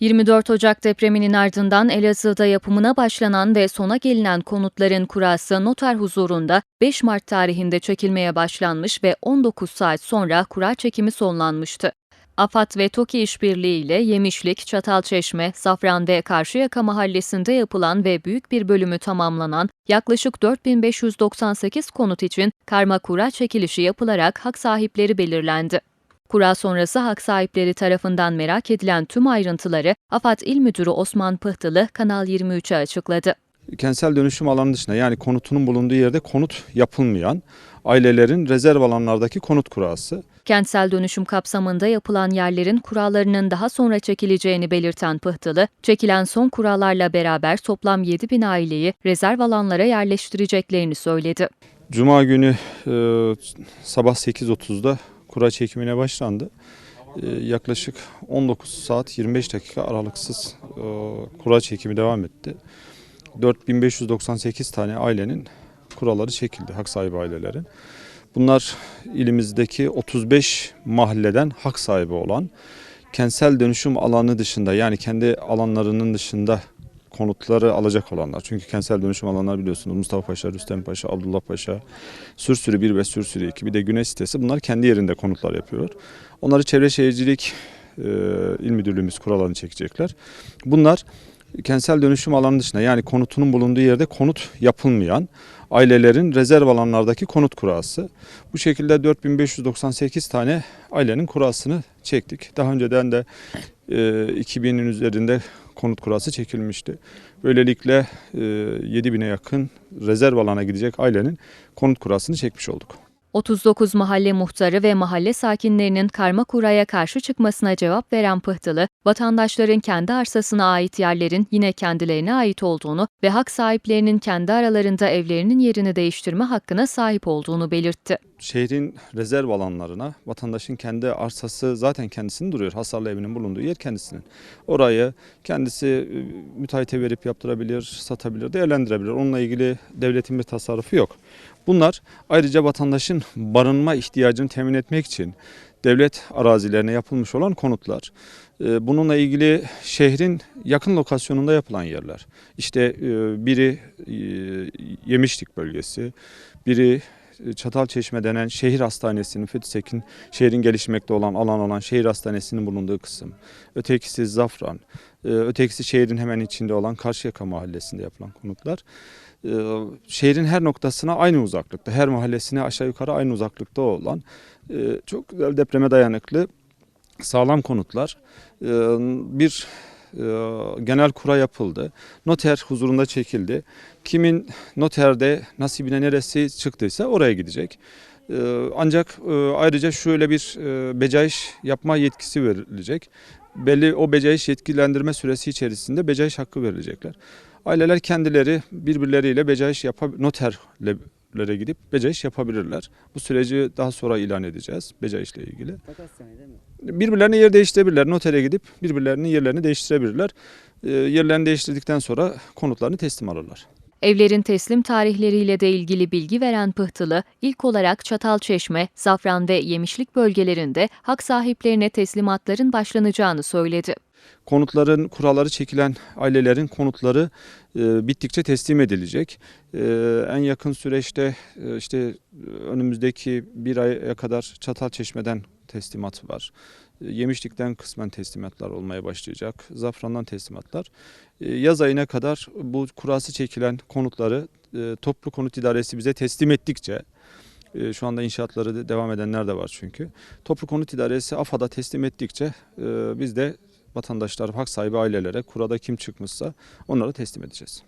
24 Ocak depreminin ardından Elazığ'da yapımına başlanan ve sona gelinen konutların kurası noter huzurunda 5 Mart tarihinde çekilmeye başlanmış ve 19 saat sonra kura çekimi sonlanmıştı. AFAD ve TOKİ işbirliği ile Yemişlik, Çatalçeşme, Safran ve Karşıyaka mahallesinde yapılan ve büyük bir bölümü tamamlanan yaklaşık 4598 konut için karma kura çekilişi yapılarak hak sahipleri belirlendi. Kura sonrası hak sahipleri tarafından merak edilen tüm ayrıntıları AFAD İl Müdürü Osman Pıhtılı Kanal 23'e açıkladı. kentsel dönüşüm alanı dışında yani konutunun bulunduğu yerde konut yapılmayan ailelerin rezerv alanlardaki konut kurası. Kentsel dönüşüm kapsamında yapılan yerlerin kurallarının daha sonra çekileceğini belirten Pıhtılı, çekilen son kurallarla beraber toplam 7 bin aileyi rezerv alanlara yerleştireceklerini söyledi. Cuma günü e, sabah 8.30'da kura çekimine başlandı. E, yaklaşık 19 saat 25 dakika aralıksız e, kura çekimi devam etti. 4598 tane ailenin kuraları çekildi, hak sahibi ailelerin. Bunlar ilimizdeki 35 mahalleden hak sahibi olan, kentsel dönüşüm alanı dışında yani kendi alanlarının dışında konutları alacak olanlar. Çünkü kentsel dönüşüm alanları biliyorsunuz Mustafa Paşa, Rüstem Paşa, Abdullah Paşa, Sürsürü 1 ve Sürsürü 2 bir de Güneş sitesi bunlar kendi yerinde konutlar yapıyorlar. Onları Çevre Şehircilik e, İl Müdürlüğümüz kurallarını çekecekler. Bunlar kentsel dönüşüm alanı dışında yani konutunun bulunduğu yerde konut yapılmayan ailelerin rezerv alanlardaki konut kurası. Bu şekilde 4598 tane ailenin kurasını çektik. Daha önceden de e, 2000'in üzerinde konut kurası çekilmişti. Böylelikle e, 7000'e yakın rezerv alana gidecek ailenin konut kurasını çekmiş olduk. 39 mahalle muhtarı ve mahalle sakinlerinin karma kuraya karşı çıkmasına cevap veren Pıhtılı, vatandaşların kendi arsasına ait yerlerin yine kendilerine ait olduğunu ve hak sahiplerinin kendi aralarında evlerinin yerini değiştirme hakkına sahip olduğunu belirtti. Şehrin rezerv alanlarına vatandaşın kendi arsası zaten kendisinin duruyor. Hasarlı evinin bulunduğu yer kendisinin. Orayı kendisi e, müteahhite verip yaptırabilir, satabilir, değerlendirebilir. Onunla ilgili devletin bir tasarrufu yok. Bunlar ayrıca vatandaşın barınma ihtiyacını temin etmek için devlet arazilerine yapılmış olan konutlar. E, Bununla ilgili şehrin yakın lokasyonunda yapılan yerler. İşte e, biri Yemişlik bölgesi, biri Çatalçeşme denen şehir hastanesinin Fethisek'in şehrin gelişmekte olan alan olan şehir hastanesinin bulunduğu kısım. Ötekisi Zafran, e, ötekisi şehrin hemen içinde olan Karşıyaka mahallesinde yapılan konutlar. E, Şehrin her noktasına aynı uzaklıkta, her mahallesine aşağı yukarı aynı uzaklıkta olan e, çok güzel depreme dayanıklı sağlam konutlar. Bir genel kura yapıldı. Noter huzurunda çekildi. Kimin noterde nasibine neresi çıktıysa oraya gidecek. E, Ancak e, ayrıca şöyle bir e, becaiş yapma yetkisi verilecek. Belli o becaiş yetkilendirme süresi içerisinde becaiş hakkı verilecekler. Aileler kendileri birbirleriyle becaiş yapab noterlere gidip becaiş yapabilirler. Bu süreci daha sonra ilan edeceğiz becaişle ilgili. Değil mi? Birbirlerine yer değiştirebilirler. Notere gidip birbirlerinin yerlerini değiştirebilirler. E, yerlerini değiştirdikten sonra konutlarını teslim alırlar. Evlerin teslim tarihleriyle de ilgili bilgi veren Pıhtılı, ilk olarak Çatalçeşme, Zafran ve Yemişlik bölgelerinde hak sahiplerine teslimatların başlanacağını söyledi. Konutların kuralları çekilen ailelerin konutları e, bittikçe teslim edilecek. E, en yakın süreçte e, işte önümüzdeki bir aya kadar Çatalçeşme'den teslimat var. Yemişlik'ten kısmen teslimatlar olmaya başlayacak. Zafran'dan teslimatlar. E, Yaz ayına kadar bu kurası çekilen konutları e, toplu konut idaresi bize teslim ettikçe e, şu anda inşaatları devam edenler de var çünkü. Toplu konut idaresi AFAD'a teslim ettikçe e, biz de vatandaşlar, hak sahibi ailelere kurada kim çıkmışsa onları teslim edeceğiz.